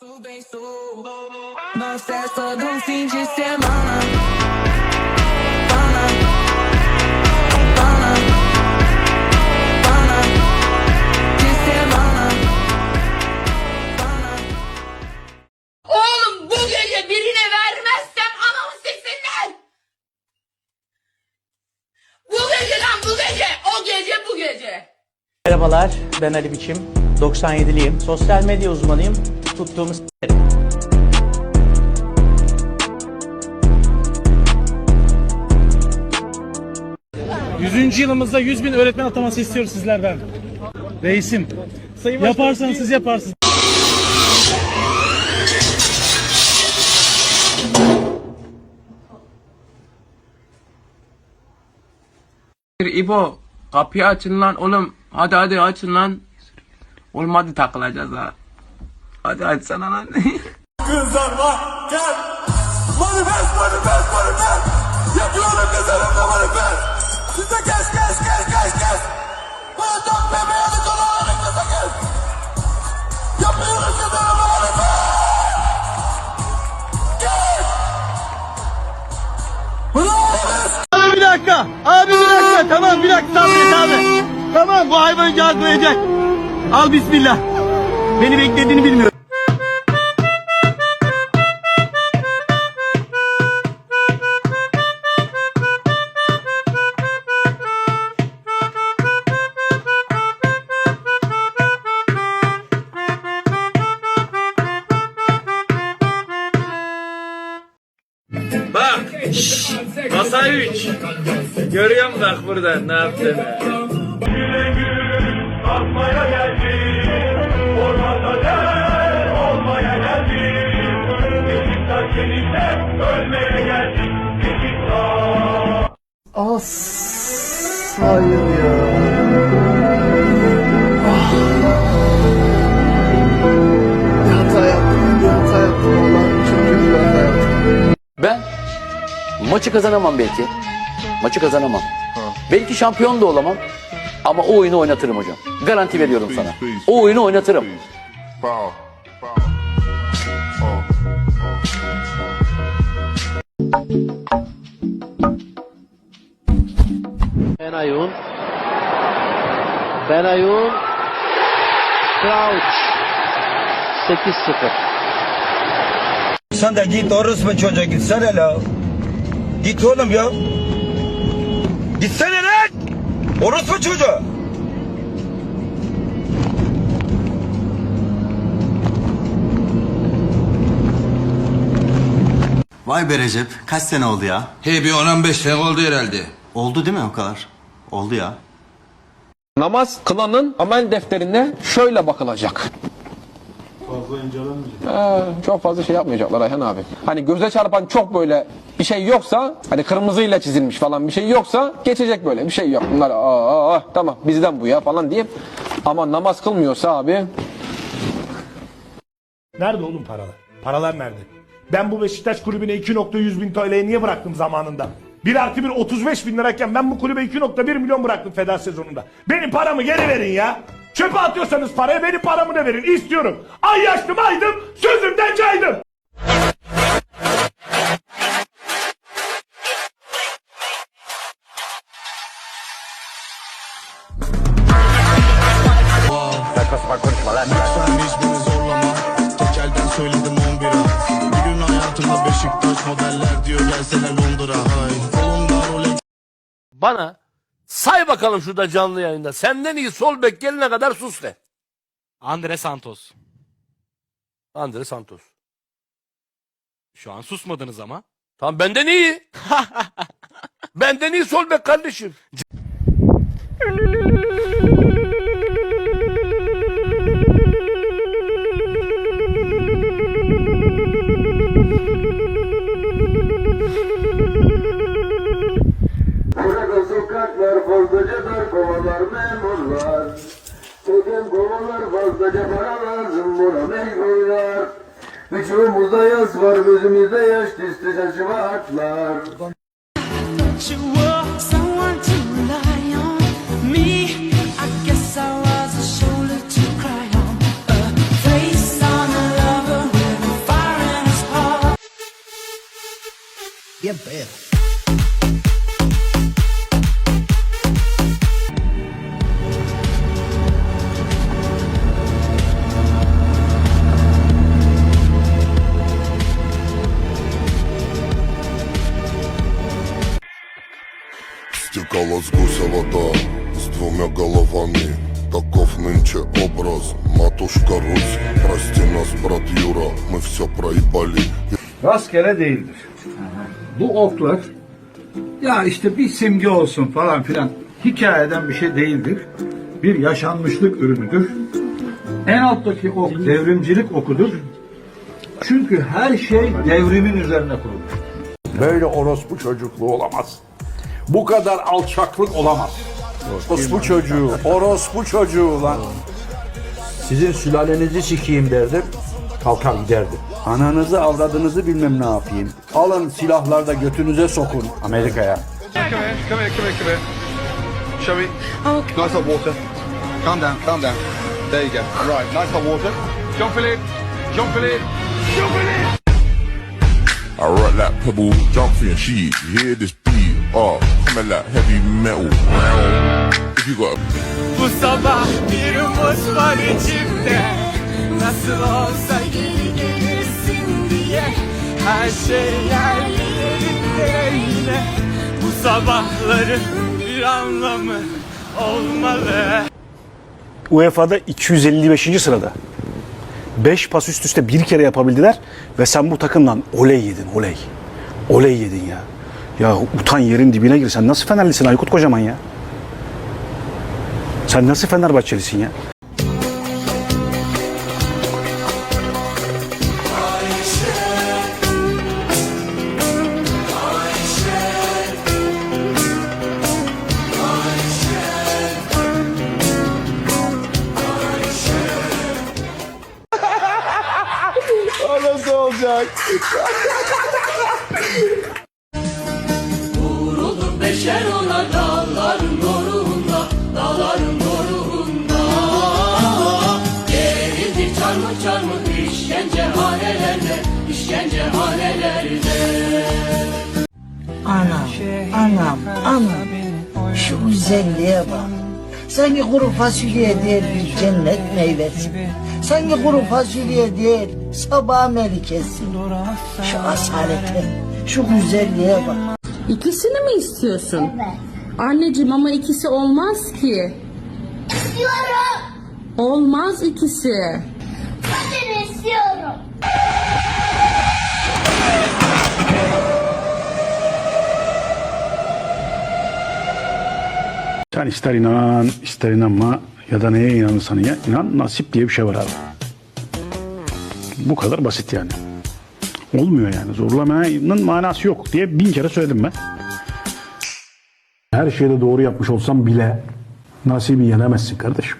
Su cessa do fim de semana. De. Oğlum bu gece birine vermezsem anamı siksinler. Bu gece bu gece. O gece bu gece. Merhabalar, ben Ali Biçim. 97'liyim. Sosyal medya uzmanıyım. Tuttuğumu s**erim. Yüzüncü yılımızda 100 bin öğretmen ataması istiyoruz sizlerden. Reisim. Yaparsanız siz yaparsınız. İbo kapıyı açın lan oğlum. Hadi hadi açın lan. Oğlum hadi takılacağız ha. Hadi açsana lan. Kızlar var gel Manifest manifest manifest Yapıyorum kızlarımla manifest Size kes kes kes kes kes tak bebeğini dolarını kısa kes Yapıyorum kızlarımla manifest Kes Abi bir dakika. Abi bir dakika. Tamam bir dakika sabret abi. Tamam bu hayvan cazlayacak. Al bismillah. Beni beklediğini bilmiyorum. Masa 3. Görüyor musun bak burada ne yaptığını? As. Maçı kazanamam belki. Maçı kazanamam. Belki şampiyon da olamam. Ama o oyunu oynatırım hocam. Garanti veriyorum sana. O oyunu oynatırım. Benayoun. Benayoun. Crouch. 8-0. Sen de git orospu çocuğa gitsene la Git oğlum ya Gitsene lan Orospu çocuğu Vay be Recep, kaç sene oldu ya? Hey bir 10-15 sene oldu herhalde. Oldu değil mi o kadar? Oldu ya. Namaz kılanın amel defterine şöyle bakılacak. İncelenmeyecek. çok fazla şey yapmayacaklar Ayhan abi. Hani göze çarpan çok böyle bir şey yoksa hani kırmızıyla çizilmiş falan bir şey yoksa geçecek böyle bir şey yok. Bunlar aa, aa, tamam bizden bu ya falan deyip ama namaz kılmıyorsa abi Nerede oğlum paralar? Paralar nerede? Ben bu Beşiktaş kulübüne 2.100 bin TL'ye niye bıraktım zamanında? 1 artı 1 35 bin lirayken ben bu kulübe 2.1 milyon bıraktım feda sezonunda. Benim paramı geri verin ya. Çöpe atıyorsanız parayı benim paramı da verin. İstiyorum. Ay yaştım aydım sözümden caydım. Tekelden söyledim 11'a Bir gün hayatımda Beşiktaş modeller diyor gelsene Londra hay Kolumda Rolex Bana say bakalım şurada canlı yayında. Senden iyi sol bek gelene kadar sus de. Andre Santos. Andre Santos. Şu an susmadınız ama. Tamam benden iyi. benden iyi sol bek kardeşim. meyveler. Vücudumuzda yaz var, gözümüzde yaş, dizde şımartlar. Yeah, babe. Стекала с гуся вода с двумя головами Таков нынче образ, матушка Русь Прости нас, брат Юра, мы все проебали Rastgele değildir. Bu oklar ya işte bir simge olsun falan filan hikayeden bir şey değildir. Bir yaşanmışlık ürünüdür. En alttaki ok devrimcilik okudur. Çünkü her şey devrimin üzerine kurulmuş. Böyle orospu çocukluğu olamaz. Bu kadar alçaklık olamaz. Orospu çocuğu, orospu çocuğu lan. Sizin sülalenizi sikeyim derdim. Kalkar giderdim. Ananızı avradınızı bilmem ne yapayım. Alın silahlar da götünüze sokun Amerika'ya. Come here, come here, come here, come here. Shall we? Nice hot water. Calm down, calm down. There you go. Right, nice hot water. Jump in it. Jump in it. Jump in it. I rock like pebble, jump sheet You hear this oh, coming like heavy metal If you got a Bu sabah bir umut var içimde Nasıl olsa geri gelirsin diye Her şey yerli yerinde yine Bu sabahların bir anlamı olmalı UEFA'da 255. sırada. 5 pas üst üste bir kere yapabildiler ve sen bu takımdan oley yedin oley. Oley yedin ya. Ya utan yerin dibine gir. Sen nasıl Fenerlisin Aykut Kocaman ya? Sen nasıl Fenerbahçelisin ya? Vurulur beşer ola dağların doruğunda Dağların doruğunda Gerildi çarmıh çarmıh işkencehanelerde İşkencehanelerde Anam, anam, anam. Şu güzelliğe bak. Sanki kuru fasulye değil bir cennet meyvesi. Sanki kuru fasulye değil sabah melikesi. Şu asalete, şu güzelliğe bak. İkisini mi istiyorsun? Anneciğim ama ikisi olmaz ki. İstiyorum. Olmaz ikisi. Ben istiyorum. Sen ister inan, ister inanma ya da neye inanırsan ya, inan nasip diye bir şey var abi. Bu kadar basit yani. Olmuyor yani. Zorlamanın manası yok diye bin kere söyledim ben. Her şeyde doğru yapmış olsam bile nasibi yenemezsin kardeşim.